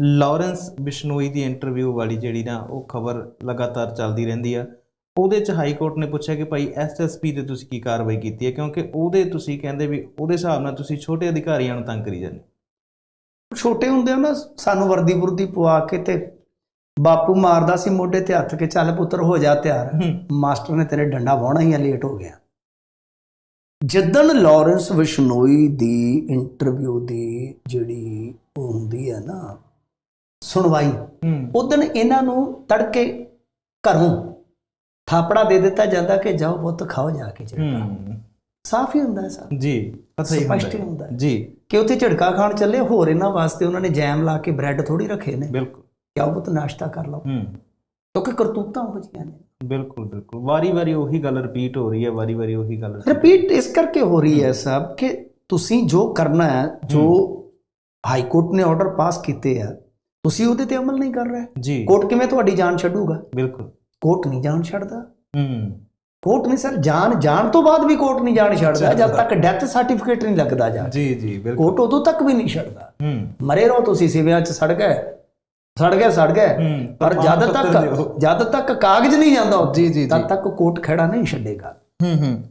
Lawrence Bishnoi ਦੀ interview ਵਾਲੀ ਜਿਹੜੀ ਨਾ ਉਹ ਖਬਰ ਲਗਾਤਾਰ ਚੱਲਦੀ ਰਹਿੰਦੀ ਆ। ਉਹਦੇ ਚ ਹਾਈ ਕੋਰਟ ਨੇ ਪੁੱਛਿਆ ਕਿ ਭਾਈ ਐਸਐਸਪੀ ਤੇ ਤੁਸੀਂ ਕੀ ਕਾਰਵਾਈ ਕੀਤੀ ਹੈ? ਕਿਉਂਕਿ ਉਹਦੇ ਤੁਸੀਂ ਕਹਿੰਦੇ ਵੀ ਉਹਦੇ ਹਿਸਾਬ ਨਾਲ ਤੁਸੀਂ ਛੋਟੇ ਅਧਿਕਾਰੀਆਂ ਨੂੰ ਤੰਗ ਕਰੀ ਜਾਂਦੇ ਛੋਟੇ ਹੁੰਦੇ ਨਾ ਸਾਨੂੰ ਵਰਦੀ ਵਰਦੀ ਪਵਾ ਕੇ ਤੇ ਬਾਪੂ ਮਾਰਦਾ ਸੀ ਮੋਢੇ ਤੇ ਹੱਥ ਕੇ ਚੱਲ ਪੁੱਤਰ ਹੋ ਜਾ ਤਿਆਰ। ਹੂੰ। ਮਾਸਟਰ ਨੇ ਤੇਰੇ ਡੰਡਾ ਵਾਉਣਾ ਹੀ ਆ ਲੇਟ ਹੋ ਗਿਆ। ਜਦਨ ਲਾਰੈਂਸ ਵਿਸ਼ਨੋਈ ਦੀ ਇੰਟਰਵਿਊ ਦੀ ਜਿਹੜੀ ਹੁੰਦੀ ਹੈ ਨਾ ਸੁਣਵਾਈ। ਉਦੋਂ ਇਹਨਾਂ ਨੂੰ ਤੜਕੇ ਘਰੋਂ ਥਾਪੜਾ ਦੇ ਦਿੱਤਾ ਜਾਂਦਾ ਕਿ ਜਾਓ ਪੁੱਤ ਖਾਓ ਜਾ ਕੇ ਹੂੰ। ਸਾਫ਼ ਹੀ ਹੁੰਦਾ ਸਭ। ਜੀ ਪਤਾ ਹੀ ਹੁੰਦਾ। ਜੀ। ਕਿ ਉੱਥੇ ਝੜਕਾ ਖਾਣ ਚੱਲੇ ਹੋਰ ਇਹਨਾਂ ਵਾਸਤੇ ਉਹਨਾਂ ਨੇ ਜੈਮ ਲਾ ਕੇ ਬ੍ਰੈਡ ਥੋੜੀ ਰੱਖੇ ਨੇ। ਬਿਲਕੁਲ। ਆਓ ਪੁੱਤ ਨਾਸ਼ਤਾ ਕਰ ਲਓ। ਕਿਉਂਕਿ ਕਰਤੂਤਾਂ ਹੋ ਜੀਆਂ ਨੇ। ਬਿਲਕੁਲ ਬਿਲਕੁਲ। ਵਾਰੀ-ਵਾਰੀ ਉਹੀ ਗੱਲ ਰਿਪੀਟ ਹੋ ਰਹੀ ਹੈ ਵਾਰੀ-ਵਾਰੀ ਉਹੀ ਗੱਲ ਰਿਪੀਟ ਇਸ ਕਰਕੇ ਹੋ ਰਹੀ ਹੈ ਸਭ ਕਿ ਤੁਸੀਂ ਜੋ ਕਰਨਾ ਹੈ ਜੋ ਹਾਈ ਕੋਰਟ ਨੇ ਆਰਡਰ ਪਾਸ ਕੀਤੇ ਆ ਤੁਸੀਂ ਉਹਦੇ ਤੇ ਅਮਲ ਨਹੀਂ ਕਰ ਰਹੇ? ਜੀ। ਕੋਰਟ ਕਿਵੇਂ ਤੁਹਾਡੀ ਜਾਨ ਛੱਡੂਗਾ? ਬਿਲਕੁਲ। ਕੋਰਟ ਨਹੀਂ ਜਾਨ ਛੱਡਦਾ। ਹੂੰ। ਕੋਰਟ ਨਹੀਂ ਸਰ ਜਾਨ ਜਾਣ ਤੋਂ ਬਾਅਦ ਵੀ ਕੋਰਟ ਨਹੀਂ ਜਾਨ ਛੱਡਦਾ। ਜਦ ਤੱਕ ਡੈਥ ਸਰਟੀਫਿਕੇਟ ਨਹੀਂ ਲੱਗਦਾ ਜਾ ਜੀ ਜੀ ਬਿਲਕੁਲ। ਕੋਰਟ ਉਦੋਂ ਤੱਕ ਵੀ ਨਹੀਂ ਛੱਡਦਾ। ਹੂੰ। ਮਰੇ ਰਹੋ ਤੁਸੀਂ ਸਿਵਿਆਂ 'ਚ ਸੜ ਗਏ। ਸੜ ਗਏ ਸੜ ਗਏ। ਪਰ ਜਦ ਤੱਕ ਜਦ ਤੱਕ ਕਾਗਜ਼ ਨਹੀਂ ਜਾਂਦਾ ਜੀ ਜੀ ਤਦ ਤੱਕ ਕੋਰਟ ਖੜਾ ਨਹੀਂ ਛੱਡੇਗਾ। ਹੂੰ ਹੂੰ।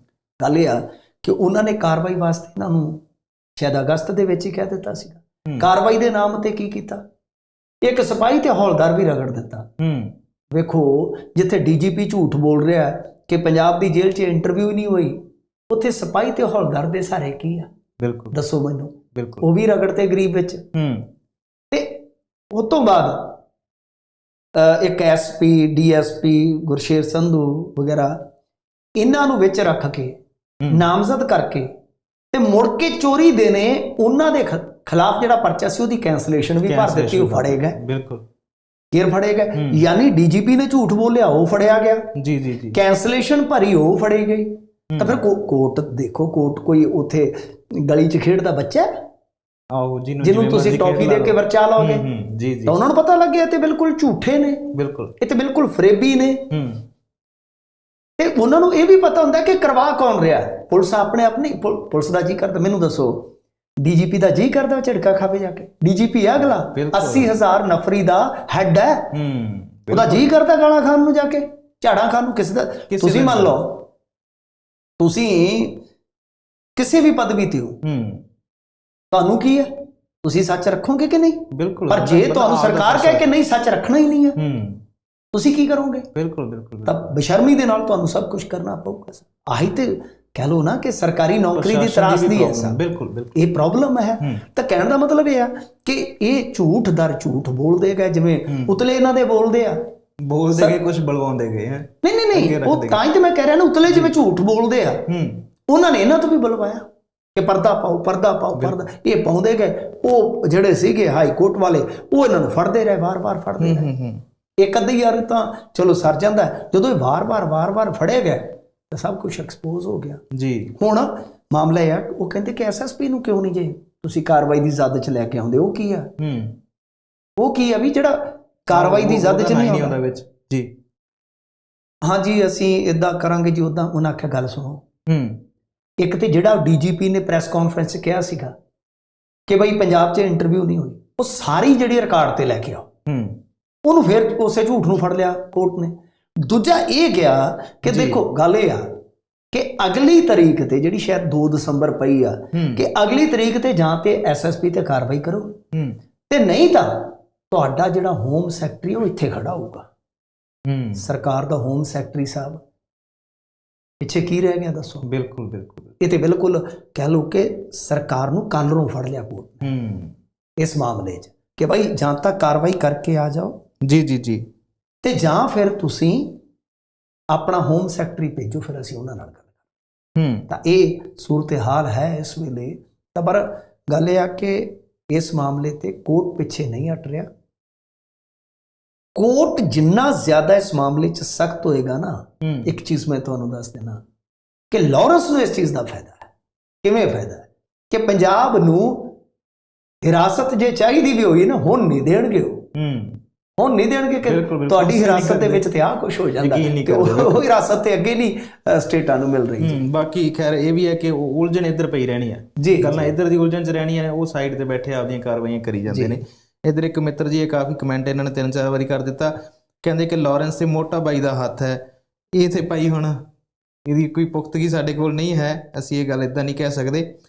ਗੱਲ ਇਹ ਆ ਕਿ ਉਹਨਾਂ ਨੇ ਕਾਰਵਾਈ ਵਾਸਤੇ ਇਹਨਾਂ ਨੂੰ ਸ਼ਾਇਦ ਅਗਸਤ ਦੇ ਵਿੱਚ ਹੀ ਕਹਿ ਦਿੱਤਾ ਸੀਗਾ। ਕਾਰਵਾਈ ਦੇ ਨਾਮ ਤੇ ਕੀ ਕੀਤਾ? ਇੱਕ ਸਿਪਾਹੀ ਤੇ ਹੌਲਦਾਰ ਵੀ ਰਗੜ ਦਿੱਤਾ। ਹੂੰ। ਵੇਖੋ ਜਿੱਥੇ ਡੀਜੀਪੀ ਝੂਠ ਬੋਲ ਰਿਹਾ ਕਿ ਪੰਜਾਬ ਦੀ ਜੇਲ੍ਹ 'ਚ ਇੰਟਰਵਿਊ ਨਹੀਂ ਹੋਈ ਉੱਥੇ ਸਿਪਾਹੀ ਤੇ ਹੌਲਦਾਰ ਦੇ ਸਾਰੇ ਕੀ ਆ? ਬਿਲਕੁਲ। ਦੱਸੋ ਮੈਨੂੰ। ਬਿਲਕੁਲ। ਉਹ ਵੀ ਰਗੜ ਤੇ ਗਰੀਬ ਵਿੱਚ। ਹੂੰ। ਤੇ ਉਸ ਤੋਂ ਬਾਅਦ ਇੱਕ ਐਸਪੀ ਡੀਐਸਪੀ ਗੁਰਸ਼ੇਰ ਸੰਧੂ ਵਗੈਰਾ ਇਹਨਾਂ ਨੂੰ ਵਿੱਚ ਰੱਖ ਕੇ। ਨਾਮਜ਼ਦ ਕਰਕੇ ਤੇ ਮੁੜ ਕੇ ਚੋਰੀ ਦੇ ਨੇ ਉਹਨਾਂ ਦੇ ਖਿਲਾਫ ਜਿਹੜਾ ਪਰਚਾ ਸੀ ਉਹਦੀ ਕੈਂਸਲੇਸ਼ਨ ਵੀ ਭਰ ਦਿੱਤੀ ਉਹ ਫੜੇ ਗਏ ਬਿਲਕੁਲ। ਫੇਰ ਫੜੇ ਗਏ। ਯਾਨੀ ਡੀਜੀਪੀ ਨੇ ਝੂਠ ਬੋਲਿਆ ਉਹ ਫੜਿਆ ਗਿਆ। ਜੀ ਜੀ ਜੀ। ਕੈਂਸਲੇਸ਼ਨ ਭਰੀ ਉਹ ਫੜੇ ਗਈ ਤਾਂ ਫਿਰ ਕੋਰਟ ਦੇਖੋ ਕੋਰਟ ਕੋਈ ਉਥੇ ਗਲੀ 'ਚ ਖੇਡਦਾ ਬੱਚਾ ਆਓ ਜਿਹਨੂੰ ਤੁਸੀਂ ਟੌਫੀ ਦੇ ਕੇ। ਵਰਚਾ ਲਾਓਗੇ। ਜੀ ਜੀ। ਤਾਂ ਉਹਨਾਂ ਨੂੰ ਪਤਾ ਲੱਗਿਆ ਤੇ ਬਿਲਕੁਲ ਝੂਠੇ ਨੇ। ਬਿਲਕੁਲ। ਇਹ ਤੇ ਬਿਲਕੁਲ ਫਰੇਬੀ ਨੇ। ਹੂੰ। ਤੇ ਉਹਨਾਂ ਨੂੰ ਇਹ ਵੀ ਪਤਾ ਹੁੰਦਾ ਕਿ ਕਰਵਾ ਕੌਣ ਰਿਹਾ। ਪੁਲਿਸ ਆਪਣੇ ਆਪ ਪੁਲ- ਪੁਲਿਸ ਦਾ ਜੀ ਕਰਦਾ। ਮੈਨੂੰ ਦੱਸੋ। ਡੀਜੀਪੀ ਦਾ ਜੀ ਕਰਦਾ ਝੜਕਾ ਖਾਵੇ ਜਾ ਕੇ। ਡੀਜੀਪੀ ਹੈ ਅਗਲਾ ਬਿਲਕੁਲ। 80000 ਨਫਰੀ ਦਾ ਹੈੱਡ ਹੈ। ਹੂੰ ਉਹਦਾ ਜੀ ਕਰਦਾ ਗਾਲਾਂ ਖਾਣ ਨੂੰ ਜਾ ਕੇ। ਝਾੜਾਂ ਖਾਣ ਨੂੰ ਕਿਸੇ ਦਾ ਤੁਸੀਂ ਦਾ ਮੰਨ ਨਹੀਂ। ਲਓ ਤੁਸੀਂ ਕਿਸੇ ਵੀ ਪਦਵੀ ਤੇ ਹੋ। ਹੂੰ। ਤੁਹਾਨੂੰ ਕੀ ਹੈ? ਤੁਸੀਂ ਸੱਚ ਰੱਖੋਗੇ ਕਿ ਨਹੀਂ? ਬਿਲਕੁਲ। ਪਰ ਜੇ ਤੁਹਾਨੂੰ ਸਰਕਾਰ ਕਹੇ ਕਿ ਨਹੀਂ ਸੱਚ ਰੱਖਣਾ ਹੀ ਨਹੀਂ ਹੈ। ਹੂੰ। ਤੁਸੀਂ ਕੀ ਕਰੋਗੇ? ਬਿਲਕੁਲ ਬਿਲਕੁਲ ਤਾਂ ਬੇਸ਼ਰਮੀ ਦੇ ਨਾਲ ਤੁਹਾਨੂੰ ਸਭ ਕੁਝ ਕਰਨਾ ਪਊਗਾ। ਆਹੀ ਤੇ ਕਹਿ ਲੋ ਨਾ ਕਿ ਸਰਕਾਰੀ ਨੌਕਰੀ ਦੀ ਤਰਾਸਦੀ ਹੈ ਸਭ ਬਿਲਕੁਲ ਬਿਲਕੁਲ। ਇਹ ਪ੍ਰੋਬਲਮ ਹੈ। ਤਾਂ ਕਹਿਣ ਦਾ ਮਤਲਬ ਇਹ ਆ ਕਿ ਇਹ ਝੂਠ ਦਰ ਝੂਠ ਬੋਲਦੇ ਗਏ ਜਿਵੇਂ। ਉਤਲੇ ਇਹਨਾਂ ਦੇ ਬੋਲਦੇ ਆ। ਬੋਲਦੇ ਗਏ ਕੁਝ ਬਲਵਾਉਂਦੇ ਗਏ ਹੈ। ਨਹੀਂ ਨਹੀਂ ਨਹੀਂ ਉਹ। ਤਾਂ ਹੀ ਤੇ ਮੈਂ ਕਹਿ ਰਿਹਾ ਨਾ ਉਤਲੇ ਜਿਵੇਂ ਝੂਠ ਬੋਲਦੇ ਆ। ਉਹਨਾਂ ਨੇ ਇਹਨਾਂ ਤੋਂ ਵੀ ਬੁਲਵਾਇਆ ਕਿ ਪਰਦਾ ਪਾਓ ਪਰਦਾ ਪਾਓ ਪਰਦਾ। ਇਹ ਪਾਉਂਦੇ ਗਏ। ਉਹ ਜਿਹੜੇ ਸੀਗੇ ਹਾਈ ਕੋਰਟ ਵਾਲੇ ਉਹ ਇਹਨਾਂ ਨੂੰ ਫੜਦੇ ਰਹੇ ਵਾਰ-ਵਾਰ ਫੜਦੇ ਰਹੇ। ਇੱਕ ਅੱਧੀ ਯਾਰ ਤਾਂ ਚਲੋ ਸਰ ਜਾਂਦਾ। ਜਦੋਂ ਇਹ ਵਾਰ-ਵਾਰ ਵਾਰ-ਵਾਰ ਫੜੇ ਗਏ ਤਾਂ ਸਭ ਕੁਝ ਐਕਸਪੋਜ਼ ਹੋ ਗਿਆ। ਜੀ। ਹੁਣ ਮਾਮਲਾ ਇਹ ਆ ਉਹ ਕਹਿੰਦੇ ਕਿ ਐਸਐਸਪੀ ਨੂੰ ਕਿਉਂ ਨਹੀਂ ਜੇ? ਤੁਸੀਂ ਕਾਰਵਾਈ ਦੀ ਜ਼ਦ 'ਚ ਲੈ ਕੇ ਆਉਂਦੇ ਉਹ ਕੀ ਆ? ਹੂੰ। ਉਹ ਕੀ ਆ ਵੀ ਜਿਹੜਾ ਕਾਰਵਾਈ ਦੀ ਜ਼ਦ 'ਚ ਨਹੀਂ ਆਉਂਦਾ? ਆਉਂਦਾ ਵਿੱਚ। ਜੀ। ਹਾਂਜੀ ਅਸੀਂ ਇਦਾਂ ਕਰਾਂਗੇ ਜੀ ਉਦਾਂ ਉਹਨਾਂ ਆਖਿਆ ਗੱਲ ਸੁਣੋ। ਹੂੰ। ਇੱਕ ਤੇ ਜਿਹੜਾ ਡੀਜੀਪੀ ਨੇ ਪ੍ਰੈਸ ਕਾਨਫਰੰਸ 'ਚ ਕਿਹਾ ਸੀਗਾ ਕਿ ਬਈ ਪੰਜਾਬ 'ਚ ਇੰਟਰਵਿਊ ਨਹੀਂ ਹੋਈ ਉਹ ਸਾਰੀ ਜਿਹੜੀ ਰਿਕਾਰਡ ਤੇ ਲੈ ਕੇ ਆਓ। ਹੂੰ। ਉਹਨੂੰ ਫਿਰ ਉਸੇ ਝੂਠ ਨੂੰ ਫੜ ਲਿਆ ਕੋਰਟ ਨੇ। ਦੂਜਾ ਇਹ ਗਿਆ ਕਿ। ਦੇਖੋ ਗੱਲ ਇਹ ਆ ਕਿ ਅਗਲੀ ਤਰੀਕ ਤੇ ਜਿਹੜੀ ਸ਼ਾਇਦ 2 ਦਸੰਬਰ ਪਈ ਆ ਕਿ ਅਗਲੀ ਤਰੀਕ ਤੇ ਜਾਂ ਤੇ ਐਸਐਸਪੀ ਤੇ ਕਾਰਵਾਈ ਕਰੋ। ਤੇ ਨਹੀਂ ਤਾਂ ਤੁਹਾਡਾ ਜਿਹੜਾ ਹੋਮ ਸੈਕਟਰੀ ਉਹ ਇੱਥੇ ਖੜਾ ਹੋਊਗਾ। ਸਰਕਾਰ ਦਾ ਹੋਮ ਸੈਕਟਰੀ ਸਾਹਿਬ। ਪਿੱਛੇ ਕੀ ਰਹਿ ਗਿਆ ਦੱਸੋ? ਬਿਲਕੁਲ ਬਿਲਕੁਲ। ਇਹ ਤੇ ਬਿਲਕੁਲ ਕਹਿ ਲਓ ਕਿ ਸਰਕਾਰ ਨੂੰ ਕਾਲਰੋਂ ਫੜ ਲਿਆ ਹੂੰ। ਇਸ ਮਾਮਲੇ 'ਚ ਕਿ ਭਾਈ ਜਾਂ ਤਾਂ ਕਾਰਵਾਈ ਕਰਕੇ ਆ ਜਾਓ। ਜੀ ਜੀ ਜੀ। ਤੇ ਜਾਂ ਫਿਰ ਤੁਸੀਂ ਆਪਣਾ ਹੋਮ ਸੈਕਟਰੀ ਭੇਜੋ ਫਿਰ ਅਸੀਂ ਉਹਨਾਂ ਨਾਲ ਗੱਲ ਕਰਾਂਗੇ। ਹੂੰ। ਤਾਂ ਇਹ ਸੂਰਤ-ਹਾਲ ਹੈ ਇਸ ਵੇਲੇ। ਤਾਂ ਪਰ ਗੱਲ ਇਹ ਆ ਕਿ ਇਸ ਮਾਮਲੇ ਤੇ ਕੋਰਟ ਪਿੱਛੇ ਨਹੀਂ ਹਟ ਰਿਹਾ। ਕੋਰਟ ਜਿੰਨਾ ਜ਼ਿਆਦਾ ਇਸ ਮਾਮਲੇ 'ਚ ਸਖਤ ਹੋਏਗਾ ਨਾ ਇੱਕ ਚੀਜ਼ ਮੈਂ ਤੁਹਾਨੂੰ ਦੱਸ ਦੇਣਾ ਕਿ ਲਾਰੈਂਸ ਨੂੰ ਇਸ ਚੀਜ਼ ਦਾ ਫਾਇਦਾ ਹੈ। ਕਿਵੇਂ ਫਾਇਦਾ ਹੈ? ਕਿ ਪੰਜਾਬ ਨੂੰ ਹਿਰਾਸਤ ਜੇ ਚਾਹੀਦੀ ਵੀ ਹੋਈ ਨਾ ਹੁਣ ਨਹੀਂ ਦੇਣਗੇ ਉਹ। ਹੂੰ। ਹੁਣ ਨਹੀਂ ਦੇਣਗੇ ਕਿ ਤੁਹਾਡੀ ਹਿਰਾਸਤ ਦੇ। ਵਿੱਚ ਤੇ ਕੁਝ ਹੋ ਜਾਂਦਾ ਤੇ ਉਹ- ਹਿਰਾਸਤ ਤੇ ਅੱਗੇ ਨਹੀਂ ਸਟੇਟਾਂ ਨੂੰ ਮਿਲ ਰਹੀ ਹੂੰ ਬਾਕੀ ਖੈਰ ਇਹ ਵੀ ਹੈ ਕਿ ਉਹ ਉਲਝਣ ਇੱਧਰ ਪਈ ਰਹਿਣੀ ਆ। ਜੀ ਗੱਲਾਂ ਇੱਧਰ ਦੀ ਉਲਝਣ ਚ ਰਹਿਣੀਆਂ ਨੇ ਉਹ ਸਾਈਡ ਤੇ ਬੈਠੇ ਆਪਦੀਆਂ ਕਾਰਵਾਈਆਂ ਕਰੀ ਜਾਂਦੇ। ਨੇ। ਇਧਰ ਇੱਕ ਮਿੱਤਰ ਜੀ ਇਹ ਕਾਫੀ ਕਮੈਂਟ ਇਹਨਾਂ ਨੇ ਤਿੰਨ ਚਾਰ ਵਾਰੀ ਕਰ ਦਿੱਤਾ। ਕਹਿੰਦੇ ਕਿ ਲਾਰੈਂਸ ਤੇ ਮੋਟਾ ਬਾਈ ਦਾ ਹੱਥ ਹੈ। ਇਹ ਤੇ ਭਾਈ ਹੁਣ ਇਹਦੀ ਕੋਈ ਪੁਖਤਗੀ ਸਾਡੇ ਕੋਲ ਨਹੀਂ ਹੈ ਅਸੀਂ ਇਹ ਗੱਲ ਇਦਾਂ ਨਹੀਂ ਕਹਿ ਸਕਦੇ।